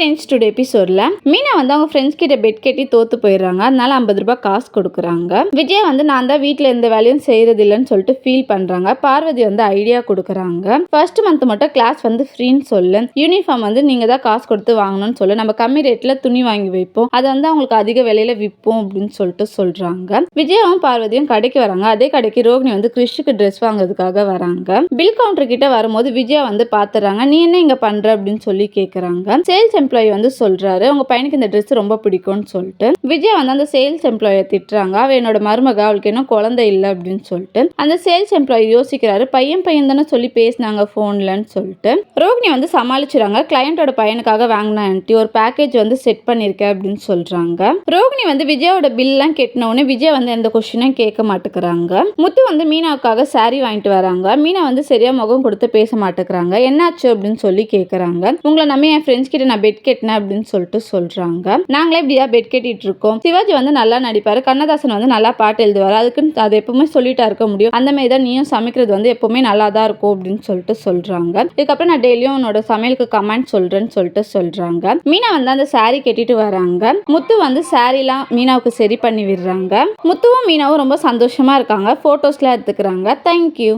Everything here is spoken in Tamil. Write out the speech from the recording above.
டென்ஸ் டுடே எபிசோட்ல மீனா வந்து அவங்க ஃப்ரெண்ட்ஸ் கிட்ட பெட் கட்டி தோத்து போயிடுறாங்க. அதனால ஐம்பது ரூபாய் காசு கொடுக்குறாங்க. விஜய் வந்து நான் தான் வீட்டில் எந்த வேலையும் செய்யறது இல்லைன்னு சொல்லிட்டு ஃபீல் பண்றாங்க. பார்வதி வந்து ஐடியா கொடுக்குறாங்க. ஃபர்ஸ்ட் மந்த் மட்டும் கிளாஸ் வந்து ஃப்ரீன்னு சொல்லு. யூனிஃபார்ம் வந்து நீங்க தான் காசு கொடுத்து வாங்கணும்னு சொல்லு. நம்ம கம்மி ரேட்ல துணி வாங்கி வைப்போம். அதை வந்து அவங்களுக்கு அதிக விலையில விற்போம் அப்படின்னு சொல்லிட்டு சொல்றாங்க. விஜயாவும் பார்வதியும் கடைக்கு வராங்க. அதே கடைக்கு ரோகிணி வந்து கிறிஷுக்கு ட்ரெஸ் வாங்குறதுக்காக வராங்க. பில் கவுண்டர் கிட்ட வரும்போது விஜயா வந்து பாத்துறாங்க. நீ என்ன இங்க பண்ற அப்படின்னு சொல்லி கேக்குறாங்க. சேல்ஸ் எம்ப்ளாயி வந்து சொல்கிறாரு அவங்க பையனுக்கு இந்த ட்ரெஸ் ரொம்ப பிடிக்கும்னு சொல்லிட்டு. விஜய் வந்து அந்த சேல்ஸ் எம்ப்ளாயை திட்டுறாங்க. அவள் என்னோட மருமக அவளுக்கு இன்னும் குழந்தை இல்லை அப்படின்னு சொல்லிட்டு. அந்த சேல்ஸ் எம்ப்ளாயி யோசிக்கிறாரு. பையன் பையன் தானே சொல்லி பேசினாங்க ஃபோன்லன்னு சொல்லிட்டு. ரோகிணி வந்து சமாளிச்சுறாங்க. கிளையண்டோட பையனுக்காக வாங்கின ஆன்ட்டி ஒரு பேக்கேஜ் வந்து செட் பண்ணியிருக்கேன் அப்படின்னு சொல்கிறாங்க ரோகிணி வந்து விஜயாவோட பில்லாம் கெட்டினவுடனே விஜய் வந்து எந்த கொஸ்டினும் கேட்க மாட்டேங்கிறாங்க. முத்து வந்து மீனாவுக்காக சாரி வாங்கிட்டு வராங்க. மீனா வந்து சரியாக முகம் கொடுத்து பேச மாட்டேங்கிறாங்க. என்னாச்சு? அப்படின்னு சொல்லி கேட்குறாங்க உங்களை நம்ம என் ஃப்ரெண்ட்ஸ் கிட்ட நான் பெட் கட்டினேன் அப்படின்னு சொல்லிட்டு சொல்றாங்க. நாங்களே இப்படியா பெட் கட்டிட்டு இருக்கோம் சிவாஜி வந்து நல்லா நடிப்பாரு. கண்ணதாசன் வந்து நல்லா பாட்டு எழுதுவாரு. அதுக்குன்னு அது எப்பவுமே சொல்லிட்டா இருக்க முடியும். அந்த மாதிரி தான் நீயும் சமைக்கிறது வந்து எப்பவுமே நல்லா தான் இருக்கும் அப்படின்னு சொல்லிட்டு சொல்றாங்க. இதுக்கப்புறம் நான் டெய்லியும் உன்னோட சமையலுக்கு கமெண்ட் சொல்றேன்னு சொல்லிட்டு சொல்றாங்க. மீனா வந்து அந்த saree கட்டிட்டு வராங்க. முத்து வந்து சாரீலாம் மீனாவுக்கு சரி பண்ணி விடுறாங்க. முத்துவும் மீனாவும் ரொம்ப சந்தோஷமா இருக்காங்க. போட்டோஸ்லாம் எடுத்துக்கிறாங்க. தேங்க்யூ